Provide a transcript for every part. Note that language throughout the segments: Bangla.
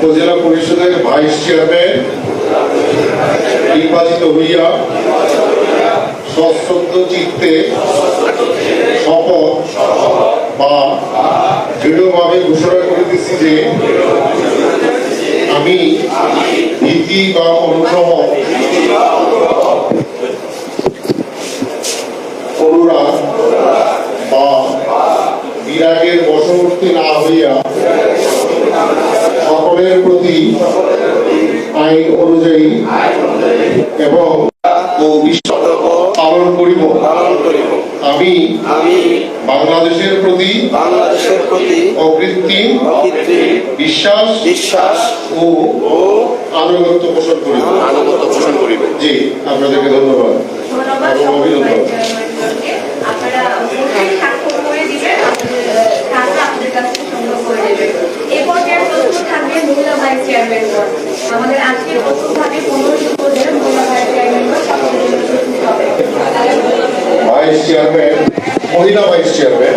উপজেলা পরিষদের ভাইস চেয়ারম্যান, নির্বাচিত হইয়া সশ্রদ্ধ চিত্তে শপথ বা দৃঢ়ভাবে ঘোষণা করিতেছি যে আমি ভীতি বা অনুগ্রহ অনুরাগ বা বিরাগের বশবর্তী না হইয়া সকলের প্রতি আইন অনুযায়ী এবং পালন করিব। আমি আমি বাংলাদেশের প্রতি বাংলাদেশের প্রতি অকৃত্রিম বিশ্বাস বিশ্বাস ও ও আনুগত্য পোষণ করিব। আনুগত্য পোষণ করিব। জি আপনাদেরকে ধন্যবাদ। ধন্যবাদ এবং অভিনন্দন। ভাইস চেয়ারম্যান আমাদের আজকে প্রথম থাকবে পনেরোশো পদের মহিলা ভাইস চেয়ারম্যান পদ সকলের জন্য প্রস্তুত হবে ভাইস চেয়ারম্যান মহিলা ভাইস চেয়ারম্যান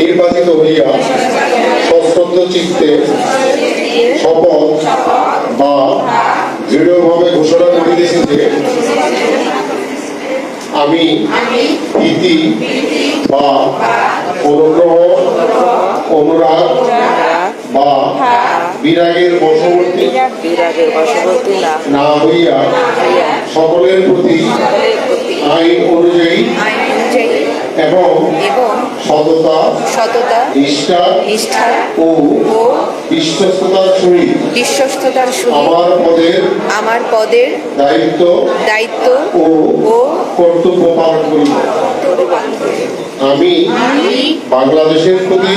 নির্বাচিত হইয়া সশ্রদ্ধ চিত্তে শপথ বা দৃঢ়ভাবে ঘোষণা করিতেছি যে আমি ভীতি বা অনুগ্রহ অনুরাগ বা বিরাগের বশবর্তী। বিরাগের বশবর্তী না। না হইয়া সকলের প্রতি আইন অনুযায়ী এবং সততা সততা নিষ্ঠা নিষ্ঠা ও ও বিশ্বস্ততার সহিত বিশ্বস্ততার সহিত আমার পদের আমার পদের দায়িত্ব দায়িত্ব ও ও কর্তব্য পালন করিব। আমি বাংলাদেশের প্রতি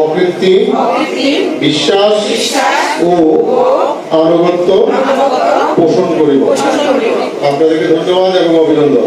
অকৃত্রিম বিশ্বাস ও আনুগত্য পোষণ করিব। আপনাদেরকে ধন্যবাদ এবং অভিনন্দন।